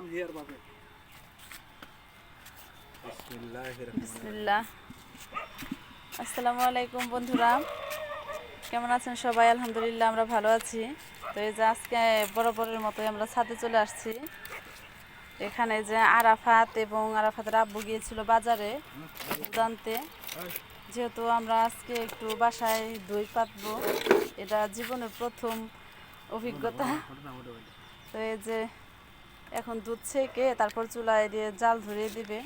I'm here. বিসমিল্লাহ। আসসালামু আলাইকুম বন্ধুরা। কেমন আছেন সবাই? আলহামদুলিল্লাহ আমরা ভালো আছি। তো এই যে আজকে বরাবরের মতোই আমরা ছাদে চলে আসছি। এখানে যে আরাফাত এবং আরাফাতের আব্বু গিয়েছিল বাজারে জানতে। যেহেতু আমরা আজকে একটু বাসায় দই পাতবো এটা জীবনের প্রথম অভিজ্ঞতা। তো এই যে এখন দুধ ছেঁকে তারপর চুলায় দিয়ে জাল ধরিয়ে দিবে।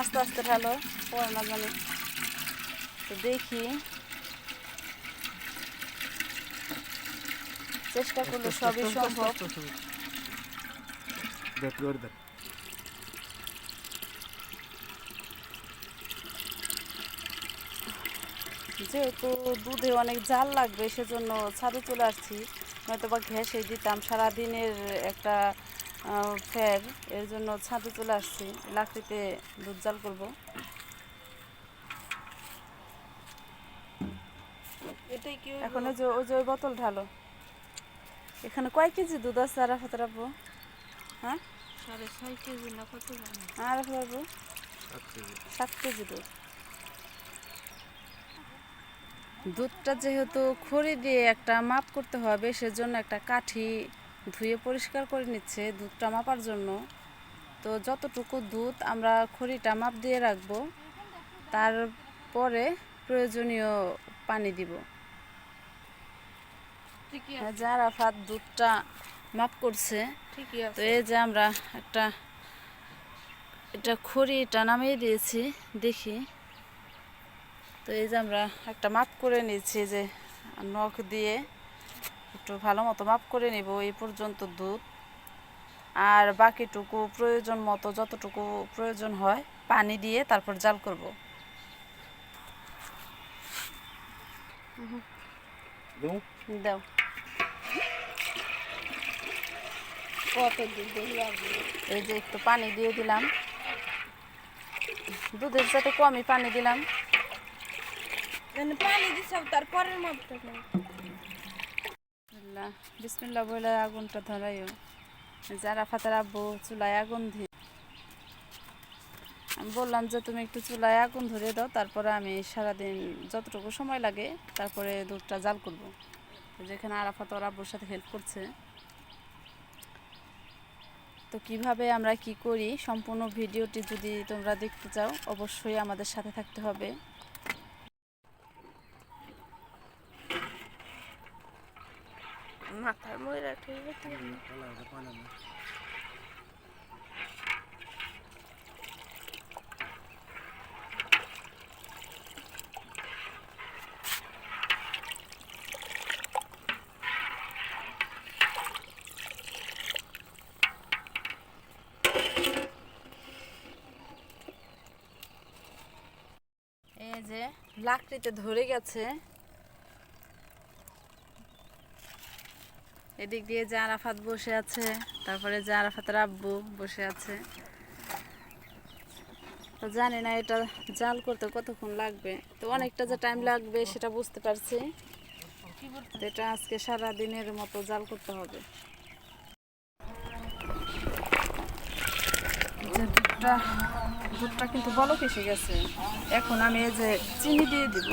আস্তে আস্তে ঢালো পরে না জানি। তো দেখি। চেষ্টা করলে সবই সম্ভব। যেহেতু দুধে অনেক জাল লাগবে সেজন্য ছাদে চলে আসছি। নয়তো বা ঘ্যাসে দিতাম সারাদিনের একটা ফের। এর জন্য ছাদে চলে আসছি। লাকড়িতে দুধ জাল করব। এটাই কি এখন ওই যে ওই যে ওই বোতল ঢালো। এখানে কয় কেজি দুধ আছে আর হাতে রাখব হ্যাঁ? সাড়ে ছয় কেজি না কত আর রাখব সাত কেজি দুধ। দুধটা যেহেতু খড়ি দিয়ে একটা মাপ করতে হবে সেজন্য একটা কাঠি ধুয়ে পরিষ্কার করে নিচ্ছে দুধটা মাপার জন্য। তো যতটুকু দুধ আমরা খড়িটা মাপ দিয়ে রাখব তারপরে প্রয়োজনীয় পানি দিব। হ্যাঁ, যারা ফাত দুধটা মাপ করছে তো এই যে আমরা একটা এটা খড়িটা নামিয়ে দিয়েছি দেখি। তো এই যে আমরা একটা মাপ করে নিচ্ছি যে নখ দিয়ে একটু ভালো মতো মাপ করে নিব এই পর্যন্ত দুধ। আর বাকিটুকু প্রয়োজন মতো যতটুকু প্রয়োজন হয় পানি দিয়ে তারপর জাল করব? দাও। কত দুধ এই যে একটু পানি দিয়ে দিলাম। দুধের সাথে কমই পানি দিলাম। পানি দিছাও তারপরের বিসমিল্লাহ বিসমিল্লাহ বলে আগুনটা ধরাইও যারা ফাতার আব্বু চুলায় আগুন দিয়ে আমি বললাম যে তুমি একটু চুলায় আগুন ধরে দাও তারপরে আমি সারাদিন যতটুকু সময় লাগে তারপরে দুধটা জাল করব যেখানে আরাফাত ওর আব্বুর সাথে হেল্প করছে, তো কীভাবে আমরা কি করি, সম্পূর্ণ ভিডিওটি যদি তোমরা দেখতে চাও, অবশ্যই আমাদের সাথে থাকতে হবে। মাথার এই যে লাকড়িতে ধরে গেছে। এদিক দিয়ে যে আরাফাত বসে আছে, তারপরে যে আরাফাতের আব্বু বসে আছে। তো জানি না এটা জাল করতে কতক্ষণ লাগবে। তো অনেকটা যে টাইম লাগবে সেটা বুঝতে পারছি। এটা আজকে সারা দিনের মতো জাল করতে হবে। দুধটা দুধটা কিন্তু বলক এসে গেছে। এখন আমি এই যে চিনি দিয়ে দিব।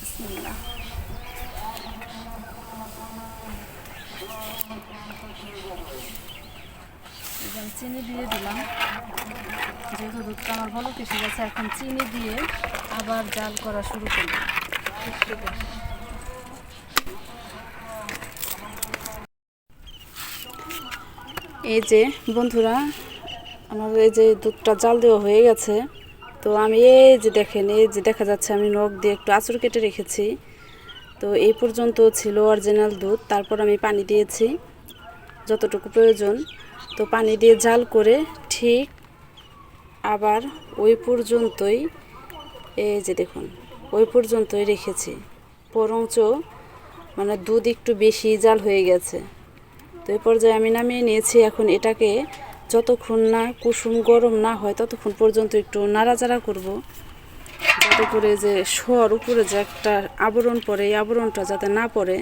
বিসমিল্লাহ। যে চিনি দিয়ে দিলাম। যেহেতু দুধটা আমার ভালো এসে গেছে, এখন চিনি দিয়ে আবার জাল করা শুরু করব। এই যে বন্ধুরা, আমার এই যে দুধটা জাল দেওয়া হয়ে গেছে, তো আমি এই যে দেখেন, এই যে দেখা যাচ্ছে আমি নখ দিয়ে একটু আঁচড় কেটে রেখেছি। তো এই পর্যন্ত ছিল অরিজিনাল দুধ। তারপর আমি পানি দিয়েছি, যতটুকু প্রয়োজন। তো পানি দিয়ে জাল করে ঠিক আবার ওই পর্যন্তই, এই যে দেখুন, ওই পর্যন্তই রেখেছি। বরঞ্চ মানে দুধ একটু বেশি জাল হয়ে গেছে। তো এই পর্যায়ে আমি নামিয়ে নিয়েছি। এখন এটাকে যতক্ষণ না কুসুম গরম না হয়, ততক্ষণ পর্যন্ত একটু নাড়াচাড়া করব। যাতে করে যে শোয়ার উপরে যে একটা আবরণ পড়ে, এই আবরণটা যাতে না পড়ে,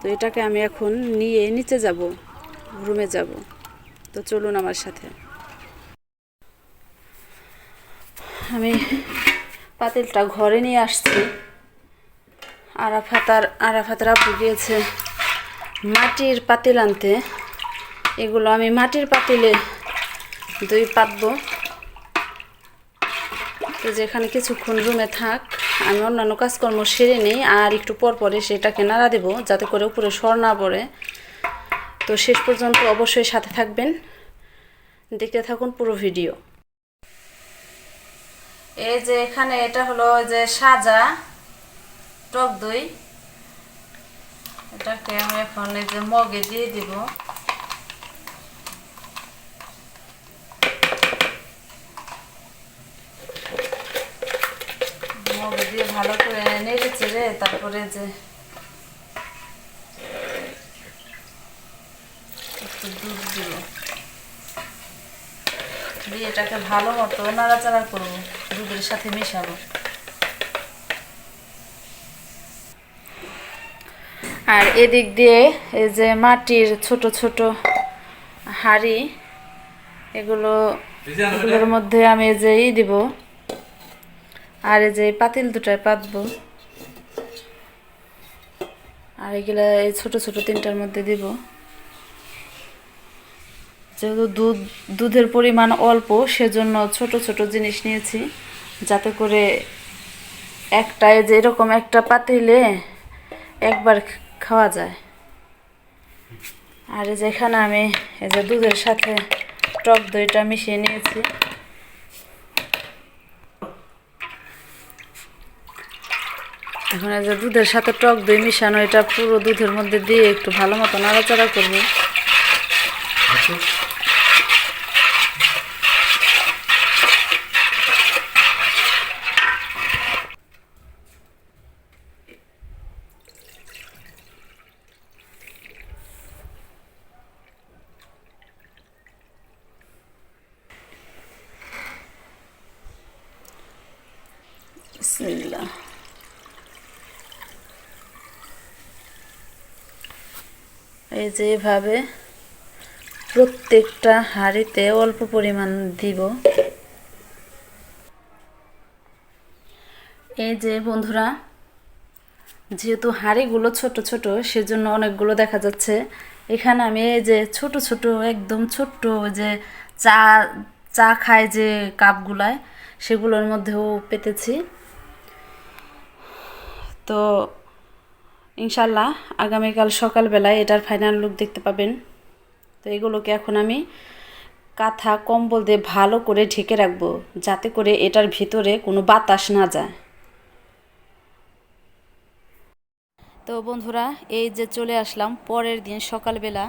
তো এটাকে আমি এখন নিয়ে নিচে যাব, রুমে যাব। তো চলুন আমার সাথে। আমি পাতিলটা ঘরে নিয়ে আসছি। আরাফাত আর আরাফাতের আব্বু গিয়েছে মাটির পাতিল আনতে। এগুলো আমি মাটির পাতিলে দই পাতবো। তো যেখানে কিছুক্ষণ রুমে থাক, আমি অন্যান্য কাজকর্ম সেরে নিই, আর একটু পর পরে সেটাকে নাড়া দেবো, যাতে করে উপরে সর না পড়ে। তো শেষ পর্যন্ত অবশ্যই সাথে থাকবেন। দেখতে থাকুন পুরো ভিডিও এই যে এখানে এটা হলো যে সাজা, টক দই। এটাকে আমি এখন এই যে মগে দিয়ে দিব মগে দিয়ে ভালো করে নেড়ে চেড়ে তারপরে যে একটু দুধ দিব। দিয়ে এটাকে ভালো মতো নাড়াচাড়া করব দুধের সাথে মেশাবো। আর এদিক দিয়ে এই যে মাটির ছোট ছোট হাড়ি এগুলো এগুলোর মধ্যে আমি এই যে ই দিব। আর এই যে পাতিল দুটায় পাতবো আর এগুলা এই ছোট ছোট তিনটার মধ্যে দিব। যেহেতু দুধ, দুধের পরিমাণ অল্প, সেজন্য ছোট ছোট জিনিস নিয়েছি। যাতে করে একটায় যে এরকম একটা পাতিলে একবার খাওয়া যায়। আর এই যে এখানে আমি এই যে দুধের সাথে টক দইটা মিশিয়ে নিয়েছি। এখন এই যে দুধের সাথে টক দই মিশানো, এটা পুরো দুধের মধ্যে দিয়ে একটু ভালো মতো নাড়াচাড়া করব। বিসমিল্লাহ। এই যে এভাবে প্রত্যেকটা হাঁড়িতে অল্প পরিমাণ দিব। এই যে বন্ধুরা, যেহেতু হাঁড়িগুলো ছোট ছোট, সেজন্য অনেকগুলো দেখা যাচ্ছে। এখানে আমি এই যে ছোট ছোট, একদম ছোট্ট যে চা চা খায় যে কাপগুলায়, সেগুলোর মধ্যেও পেতেছি। তো ইনশাল্লাহ আগামীকাল সকালবেলায় এটার ফাইনাল লুক দেখতে পাবেন। তো এগুলোকে এখন আমি কাঁথা কম্বল দিয়ে ভালো করে ঢেকে রাখব, যাতে করে এটার ভিতরে কোনো বাতাস না যায়। তো বন্ধুরা, এই যে চলে আসলাম পরের দিন সকালবেলা।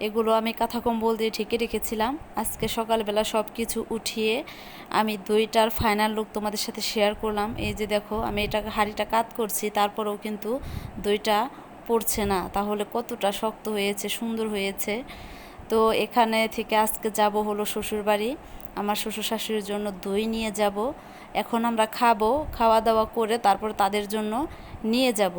এগুলো আমি কাঁথা কম্বল দিয়ে ঢেকে রেখেছিলাম। আজকে সকালবেলা সব কিছু উঠিয়ে আমি দইটার ফাইনাল লুক তোমাদের সাথে শেয়ার করলাম। এই যে দেখো, আমি এটাকে হাঁড়িটা কাত করছি, তারপরেও কিন্তু দইটা পড়ছে না। তাহলে কতটা শক্ত হয়েছে, সুন্দর হয়েছে। তো এখানে থেকে আজকে যাব হলো শ্বশুরবাড়ি। আমার শ্বশুর শাশুড়ির জন্য দই নিয়ে যাব। এখন আমরা খাব, খাওয়া দাওয়া করে তারপর তাদের জন্য নিয়ে যাব।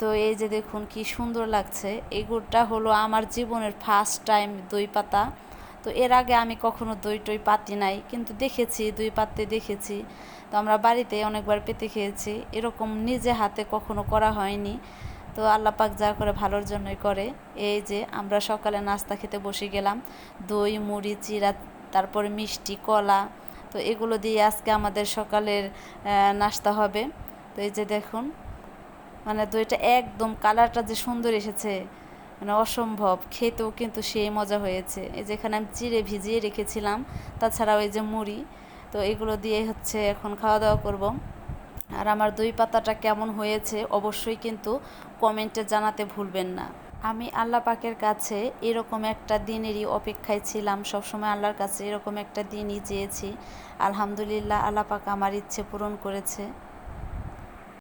তো এই যে দেখুন কি সুন্দর লাগছে। এগুলোটা হলো আমার জীবনের ফার্স্ট টাইম দই পাতা। তো এর আগে আমি কখনো দই টই পাতি নাই, কিন্তু দেখেছি, দই পাততে দেখেছি। তো আমরা বাড়িতে অনেকবার পেতে খেয়েছি, এরকম নিজে হাতে কখনো করা হয়নি। তো আল্লাহ পাক যা করে ভালোর জন্যই করে। এই যে আমরা সকালে নাস্তা খেতে বসে গেলাম, দই, মুড়ি চিরা তারপর মিষ্টি, কলা। তো এগুলো দিয়ে আজকে আমাদের সকালের নাস্তা হবে। তো এই যে দেখুন মানে দইটা একদম কালারটা যে সুন্দর এসেছে মানে অসম্ভব। খেতেও কিন্তু সেই মজা হয়েছে। এই যেখানে আমি চিড়ে ভিজিয়ে রেখেছিলাম, তাছাড়াও এই যে মুড়ি, তো এগুলো দিয়ে হচ্ছে এখন খাওয়া দাওয়া করব। আর আমার দই পাতাটা কেমন হয়েছে অবশ্যই কিন্তু কমেন্টে জানাতে ভুলবেন না। আমি আল্লাহ পাকের কাছে এরকম একটা দিনেরই অপেক্ষায় ছিলাম, সবসময় আল্লাহর কাছে এরকম একটা দিনই চেয়েছি। আলহামদুলিল্লাহ, আল্লাহ পাক আমার ইচ্ছে পূরণ করেছে।